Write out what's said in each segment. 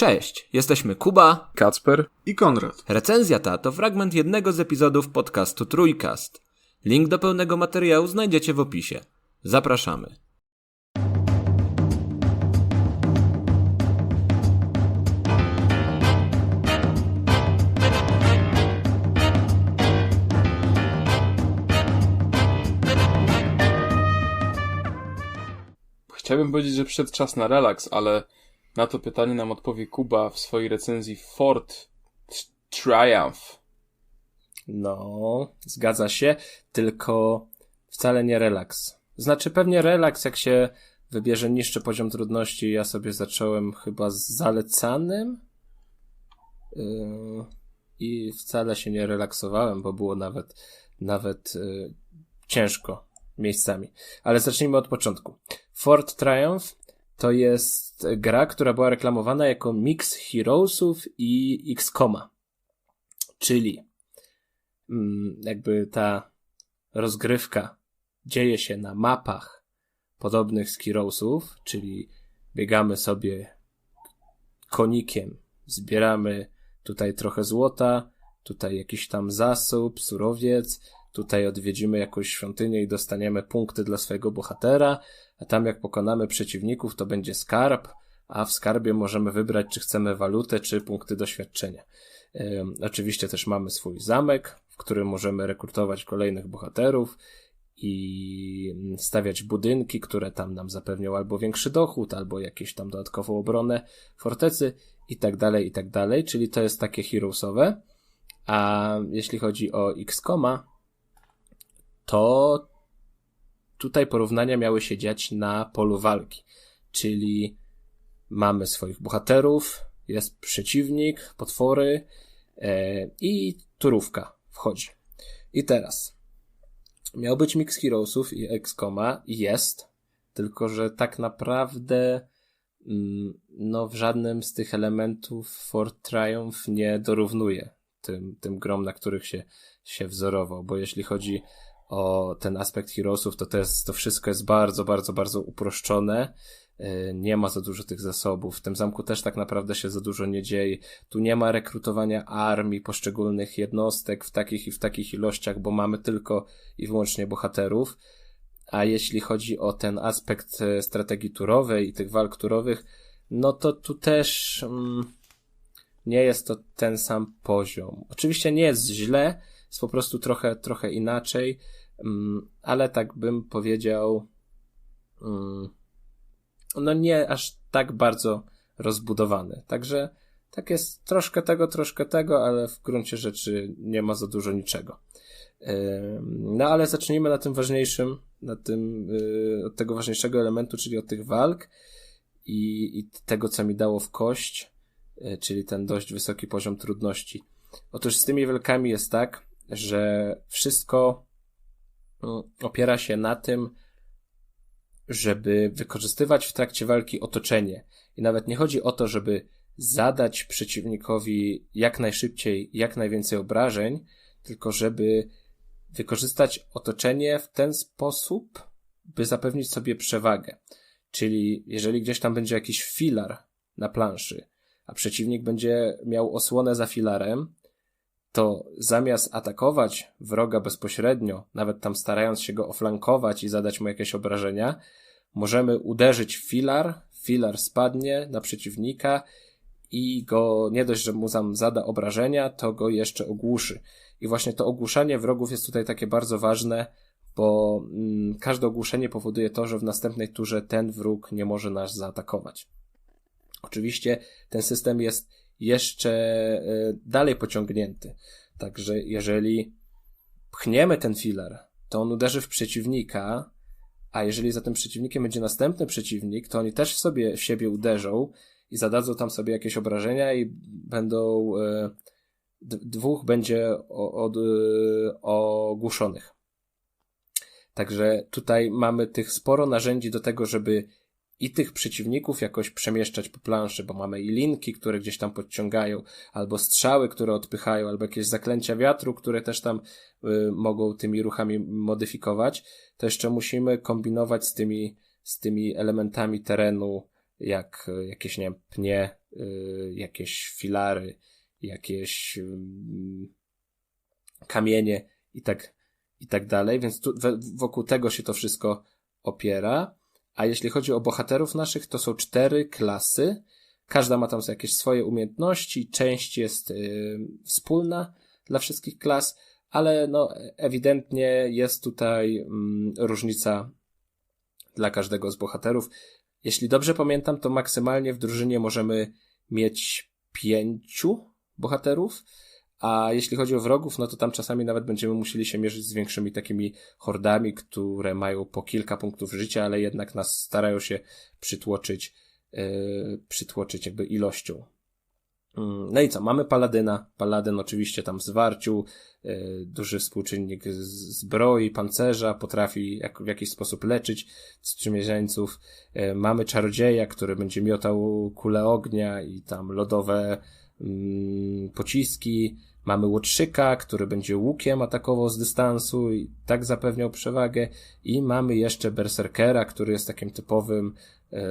Cześć, jesteśmy Kuba, Kacper i Konrad. Recenzja ta to fragment jednego z epizodów podcastu Trójkast. Link do pełnego materiału znajdziecie w opisie. Zapraszamy. Chciałbym powiedzieć, że przyszedł czas na relaks, ale na to pytanie nam odpowie Kuba w swojej recenzji Ford Triumph. No, zgadza się, tylko wcale nie relaks. Znaczy pewnie relaks, jak się wybierze niższy poziom trudności. Ja sobie zacząłem chyba z zalecanym yy, i wcale się nie relaksowałem, bo było nawet, nawet yy, ciężko miejscami. Ale zacznijmy od początku. Ford Triumph to jest gra, która była reklamowana jako mix Heroesów i XCOMa. Czyli mm, jakby ta rozgrywka dzieje się na mapach podobnych z Heroesów, czyli biegamy sobie konikiem, zbieramy tutaj trochę złota, tutaj jakiś tam zasób, surowiec, tutaj odwiedzimy jakąś świątynię i dostaniemy punkty dla swojego bohatera, a tam jak pokonamy przeciwników, to będzie skarb, a w skarbie możemy wybrać, czy chcemy walutę, czy punkty doświadczenia. Oczywiście też mamy swój zamek, w którym możemy rekrutować kolejnych bohaterów i stawiać budynki, które tam nam zapewnią albo większy dochód, albo jakieś tam dodatkową obronę fortecy i tak dalej, i tak dalej, czyli to jest takie heroesowe. A jeśli chodzi o XCOMa, to tutaj porównania miały się dziać na polu walki, czyli mamy swoich bohaterów, jest przeciwnik, potwory e, i turówka wchodzi. I teraz miał być mix Heroesów i XCOMa jest, tylko że tak naprawdę mm, no w żadnym z tych elementów Fort Triumph nie dorównuje tym, tym grom, na których się, się wzorował, bo jeśli chodzi o ten aspekt Heroesów, to to, to wszystko jest bardzo, bardzo, bardzo uproszczone. E, nie ma za dużo tych zasobów. W tym zamku też tak naprawdę się za dużo nie dzieje. Tu nie ma rekrutowania armii, poszczególnych jednostek w takich i w takich ilościach, bo mamy tylko i wyłącznie bohaterów. A jeśli chodzi o ten aspekt e, strategii turowej i tych walk turowych, no to tu też mm, nie jest to ten sam poziom. Oczywiście nie jest źle, jest po prostu trochę, trochę inaczej. Mm, ale tak bym powiedział, mm, no nie aż tak bardzo rozbudowany. Także tak jest troszkę tego, troszkę tego, ale w gruncie rzeczy nie ma za dużo niczego. No ale zacznijmy na tym ważniejszym, na tym, y, od tego ważniejszego elementu, czyli od tych walk i, i tego, co mi dało w kość, y, czyli ten dość wysoki poziom trudności. Otóż z tymi walkami jest tak, że wszystko no, opiera się na tym, żeby wykorzystywać w trakcie walki otoczenie. I nawet nie chodzi o to, żeby zadać przeciwnikowi jak najszybciej, jak najwięcej obrażeń, tylko żeby wykorzystać otoczenie w ten sposób, by zapewnić sobie przewagę. Czyli jeżeli gdzieś tam będzie jakiś filar na planszy, a przeciwnik będzie miał osłonę za filarem, to zamiast atakować wroga bezpośrednio, nawet tam starając się go oflankować i zadać mu jakieś obrażenia, możemy uderzyć w filar, filar spadnie na przeciwnika i go nie dość, że mu tam zada obrażenia, to go jeszcze ogłuszy. I właśnie to ogłuszanie wrogów jest tutaj takie bardzo ważne, bo mm, każde ogłuszenie powoduje to, że w następnej turze ten wróg nie może nas zaatakować. Oczywiście ten system jest jeszcze e, dalej pociągnięty. Także jeżeli pchniemy ten filar, to on uderzy w przeciwnika, a jeżeli za tym przeciwnikiem będzie następny przeciwnik, to oni też sobie w siebie uderzą i zadadzą tam sobie jakieś obrażenia i będą e, dwóch będzie od, e, ogłuszonych. Także tutaj mamy tych sporo narzędzi do tego, żeby i tych przeciwników jakoś przemieszczać po planszy, bo mamy i linki, które gdzieś tam podciągają, albo strzały, które odpychają, albo jakieś zaklęcia wiatru, które też tam y, mogą tymi ruchami modyfikować, to jeszcze musimy kombinować z tymi, z tymi elementami terenu, jak jakieś, nie wiem, pnie, y, jakieś filary, jakieś mm, kamienie i tak, i tak dalej, więc tu, wokół tego się to wszystko opiera. A jeśli chodzi o bohaterów naszych, to są cztery klasy. Każda ma tam jakieś swoje umiejętności, część jest y, wspólna dla wszystkich klas, ale no, ewidentnie jest tutaj mm, różnica dla każdego z bohaterów. Jeśli dobrze pamiętam, to maksymalnie w drużynie możemy mieć pięciu bohaterów, a jeśli chodzi o wrogów, no to tam czasami nawet będziemy musieli się mierzyć z większymi takimi hordami, które mają po kilka punktów życia, ale jednak nas starają się przytłoczyć, yy, przytłoczyć jakby ilością. Mm, no i co? Mamy Paladyna. Paladyn oczywiście tam w zwarciu, yy, duży współczynnik zbroi, pancerza, potrafi jak, w jakiś sposób leczyć sprzymierzeńców. Yy, mamy Czarodzieja, który będzie miotał kule ognia i tam lodowe pociski. Mamy Łotrzyka, który będzie łukiem atakował z dystansu i tak zapewniał przewagę. I mamy jeszcze Berserkera, który jest takim typowym e,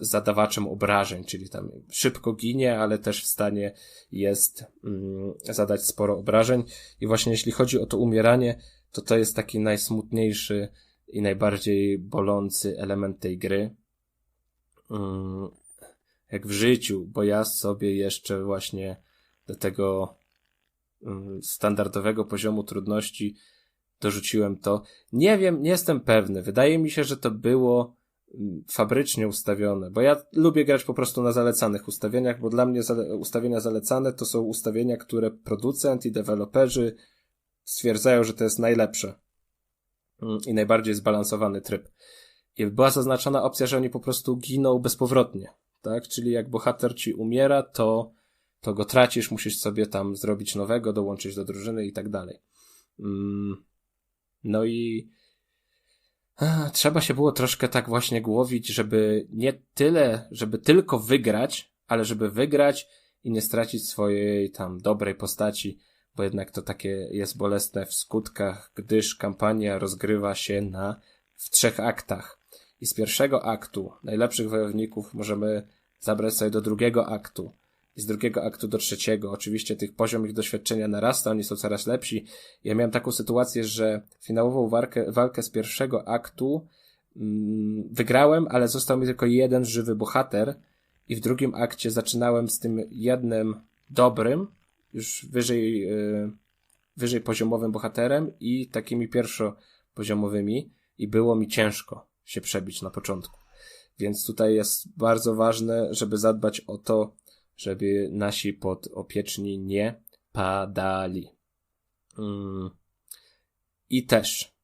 zadawaczem obrażeń, czyli tam szybko ginie, ale też w stanie jest mm, zadać sporo obrażeń. I właśnie jeśli chodzi o to umieranie, to to jest taki najsmutniejszy i najbardziej bolący element tej gry. Mm, jak w życiu, bo ja sobie jeszcze właśnie do tego Y, standardowego poziomu trudności dorzuciłem to. Nie wiem, nie jestem pewny. Wydaje mi się, że to było mm, fabrycznie ustawione, bo ja lubię grać po prostu na zalecanych ustawieniach, bo dla mnie zale ustawienia zalecane to są ustawienia, które producent i deweloperzy stwierdzają, że to jest najlepsze mm, i najbardziej zbalansowany tryb. I była zaznaczona opcja, że oni po prostu giną bezpowrotnie, tak? Czyli jak bohater ci umiera, to to go tracisz, musisz sobie tam zrobić nowego, dołączyć do drużyny i tak dalej. Mm, no i trzeba się było troszkę tak właśnie głowić, żeby nie tyle, żeby tylko wygrać, ale żeby wygrać i nie stracić swojej tam dobrej postaci, bo jednak to takie jest bolesne w skutkach, gdyż kampania rozgrywa się na w trzech aktach. I z pierwszego aktu najlepszych wojowników możemy zabrać sobie do drugiego aktu z drugiego aktu do trzeciego. Oczywiście tych poziom ich doświadczenia narasta, oni są coraz lepsi. Ja miałem taką sytuację, że finałową walkę, walkę z pierwszego aktu mm, wygrałem, ale został mi tylko jeden żywy bohater i w drugim akcie zaczynałem z tym jednym dobrym, już wyżej, yy, wyżej poziomowym bohaterem i takimi pierwszopoziomowymi i było mi ciężko się przebić na początku. Więc tutaj jest bardzo ważne, żeby zadbać o to, żeby nasi podopieczni nie padali. Mm. I też.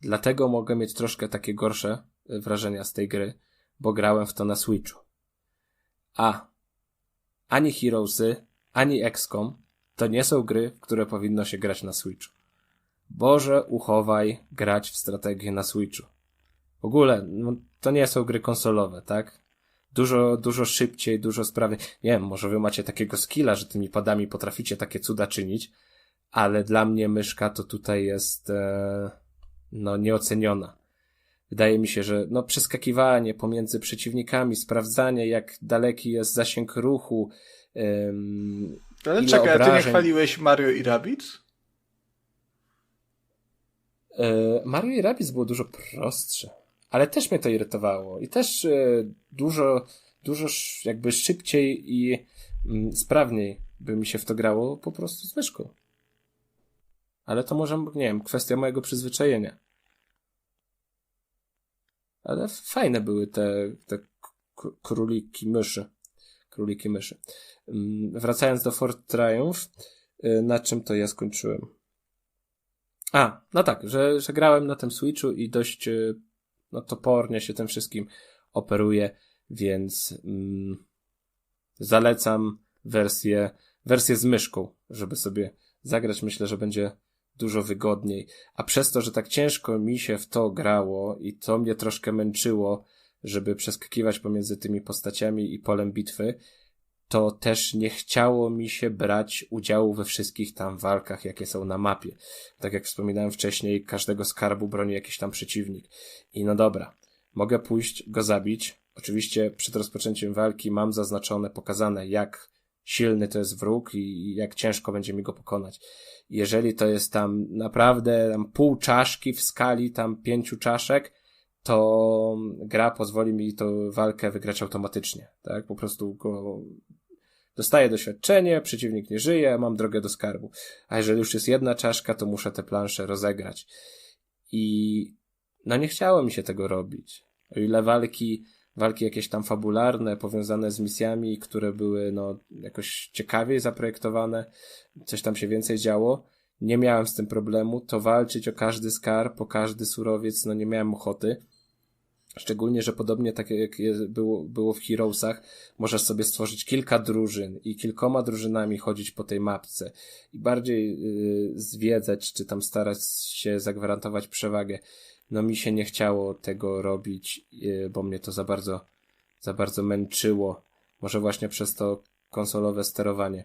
Dlatego mogę mieć troszkę takie gorsze wrażenia z tej gry, bo grałem w to na Switchu. A ani Heroesy, ani XCOM to nie są gry, w które powinno się grać na Switchu. Boże, uchowaj grać w strategię na Switchu. W ogóle, no, to nie są gry konsolowe, tak? dużo, dużo szybciej, dużo sprawniej. Nie wiem, może wy macie takiego skilla, że tymi padami potraficie takie cuda czynić, ale dla mnie myszka to tutaj jest, e, no, nieoceniona. Wydaje mi się, że no, przeskakiwanie pomiędzy przeciwnikami, sprawdzanie, jak daleki jest zasięg ruchu. Um, ale czekaj, obrażeń. a ty nie chwaliłeś Mario i Rabbids? E, Mario i Rabbids było dużo prostsze ale też mnie to irytowało i też e, dużo, dużo jakby szybciej i mm, sprawniej by mi się w to grało po prostu z myszką. Ale to może, nie wiem, kwestia mojego przyzwyczajenia. Ale fajne były te, te króliki myszy. Króliki myszy. Mm, wracając do Fort Triumph, e, na czym to ja skończyłem? A, no tak, że, że grałem na tym Switchu i dość e, no topornie się tym wszystkim operuje, więc mm, zalecam wersję, wersję z myszką, żeby sobie zagrać. Myślę, że będzie dużo wygodniej. A przez to, że tak ciężko mi się w to grało i to mnie troszkę męczyło, żeby przeskakiwać pomiędzy tymi postaciami i polem bitwy, to też nie chciało mi się brać udziału we wszystkich tam walkach, jakie są na mapie. Tak jak wspominałem wcześniej, każdego skarbu broni jakiś tam przeciwnik. I no dobra, mogę pójść go zabić. Oczywiście przed rozpoczęciem walki mam zaznaczone, pokazane, jak silny to jest wróg i jak ciężko będzie mi go pokonać. Jeżeli to jest tam naprawdę tam pół czaszki w skali tam pięciu czaszek, to gra pozwoli mi tą walkę wygrać automatycznie. Tak? Po prostu go dostaję doświadczenie, przeciwnik nie żyje, mam drogę do skarbu. A jeżeli już jest jedna czaszka, to muszę te plansze rozegrać. I no nie chciało mi się tego robić. O ile walki, walki jakieś tam fabularne, powiązane z misjami, które były no jakoś ciekawiej zaprojektowane, coś tam się więcej działo, nie miałem z tym problemu, to walczyć o każdy skarb, o każdy surowiec, no nie miałem ochoty. Szczególnie, że podobnie tak jak było, było w Heroesach, możesz sobie stworzyć kilka drużyn i kilkoma drużynami chodzić po tej mapce i bardziej yy, zwiedzać, czy tam starać się zagwarantować przewagę. No mi się nie chciało tego robić, yy, bo mnie to za bardzo, za bardzo męczyło. Może właśnie przez to konsolowe sterowanie.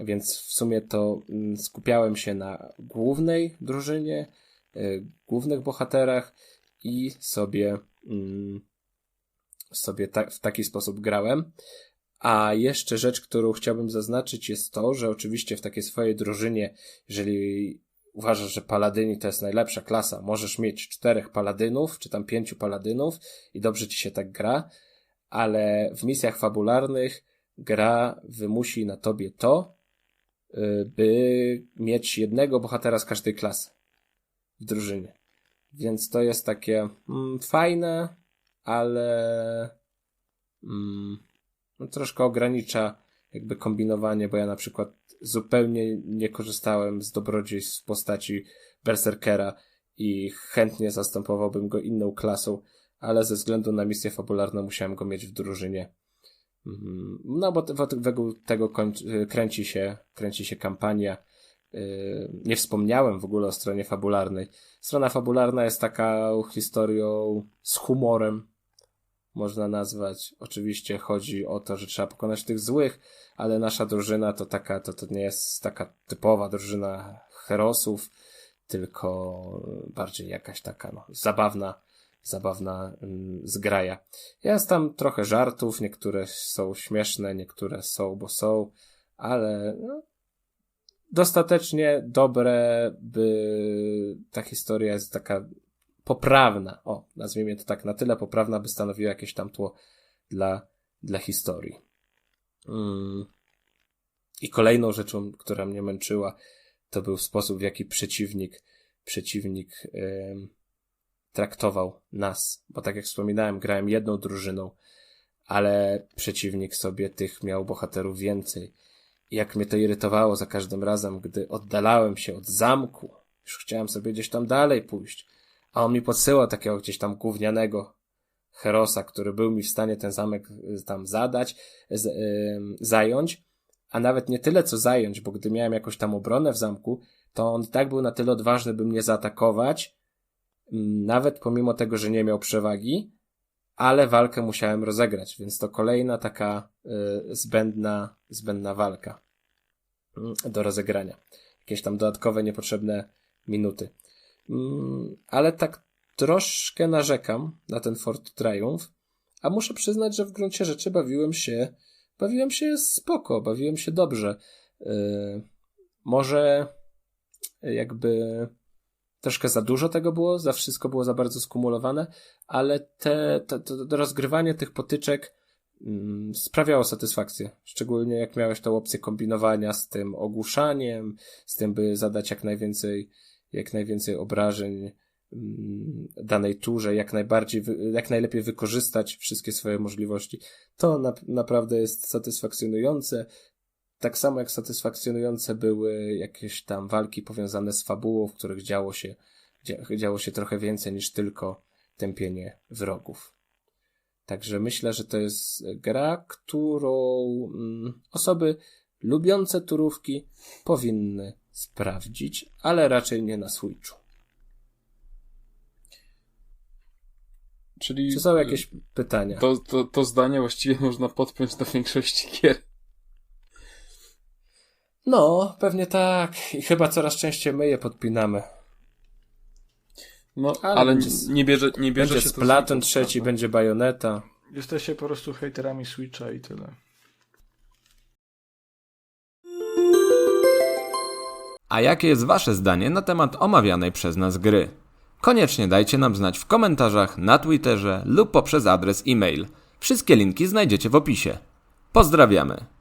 Więc w sumie to yy, skupiałem się na głównej drużynie, y, głównych bohaterach i sobie sobie ta, w taki sposób grałem. A jeszcze rzecz, którą chciałbym zaznaczyć jest to, że oczywiście w takiej swojej drużynie, jeżeli uważasz, że paladyni to jest najlepsza klasa, możesz mieć czterech paladynów, czy tam pięciu paladynów i dobrze ci się tak gra, ale w misjach fabularnych gra wymusi na tobie to, y, by mieć jednego bohatera z każdej klasy w drużynie. Więc to jest takie mm, fajne, ale mm, no, troszkę ogranicza jakby kombinowanie, bo ja na przykład zupełnie nie korzystałem z dobrodziejstw w postaci Berserkera i chętnie zastępowałbym go inną klasą, ale ze względu na misję fabularną musiałem go mieć w drużynie. Mm, no bo wokół tego kręci się, kręci się kampania nie wspomniałem w ogóle o stronie fabularnej. Strona fabularna jest taką historią z humorem, można nazwać. Oczywiście chodzi o to, że trzeba pokonać tych złych, ale nasza drużyna to taka, to, to nie jest taka typowa drużyna herosów, tylko bardziej jakaś taka, no, zabawna, zabawna mm, zgraja. Jest tam trochę żartów, niektóre są śmieszne, niektóre są, bo są, ale no, dostatecznie dobre, by ta historia jest taka poprawna. O, nazwijmy to tak, na tyle poprawna, by stanowiła jakieś tam tło dla, dla historii. Mm. I kolejną rzeczą, która mnie męczyła, to był sposób, w jaki przeciwnik, przeciwnik yy, traktował nas. Bo tak jak wspominałem, grałem jedną drużyną, ale przeciwnik sobie tych miał bohaterów więcej jak mnie to irytowało za każdym razem, gdy oddalałem się od zamku. Już chciałem sobie gdzieś tam dalej pójść. A on mi podsyłał takiego gdzieś tam gównianego herosa, który był mi w stanie ten zamek y, tam zadać, z, yy, zająć. A nawet nie tyle co zająć, bo gdy miałem jakąś tam obronę w zamku, to on i tak był na tyle odważny, by mnie zaatakować, nawet pomimo tego, że nie miał przewagi, ale walkę musiałem rozegrać, więc to kolejna taka y, zbędna, zbędna walka y, do rozegrania. Jakieś tam dodatkowe, niepotrzebne minuty. Y, ale tak troszkę narzekam na ten Fort Triumph, a muszę przyznać, że w gruncie rzeczy bawiłem się, bawiłem się spoko, bawiłem się dobrze. Y, może jakby troszkę za dużo tego było, za wszystko było za bardzo skumulowane, ale te, te, to rozgrywanie tych potyczek mm, sprawiało satysfakcję. Szczególnie jak miałeś tą opcję kombinowania z tym ogłuszaniem, z tym, by zadać jak najwięcej, jak najwięcej obrażeń mm, danej turze, jak najbardziej, jak najlepiej wykorzystać wszystkie swoje możliwości. To na, naprawdę jest satysfakcjonujące. Tak samo jak satysfakcjonujące były jakieś tam walki powiązane z fabułą, w których działo się, działo się trochę więcej niż tylko tępienie wrogów. Także myślę, że to jest gra, którą mm, osoby lubiące turówki powinny sprawdzić, ale raczej nie na Switchu. Czyli Czy są jakieś pytania? To, to, to zdanie właściwie można podpiąć do większości gier. No, pewnie tak. I chyba coraz częściej my je podpinamy. No, ale, ale będzie, nie bierze, nie bierze będzie się Splatoon trzeci, będzie Bajoneta. Jesteście po prostu hejterami Switcha i tyle. A jakie jest Wasze zdanie na temat omawianej przez nas gry? Koniecznie dajcie nam znać w komentarzach, na Twitterze lub poprzez adres e-mail. Wszystkie linki znajdziecie w opisie. Pozdrawiamy!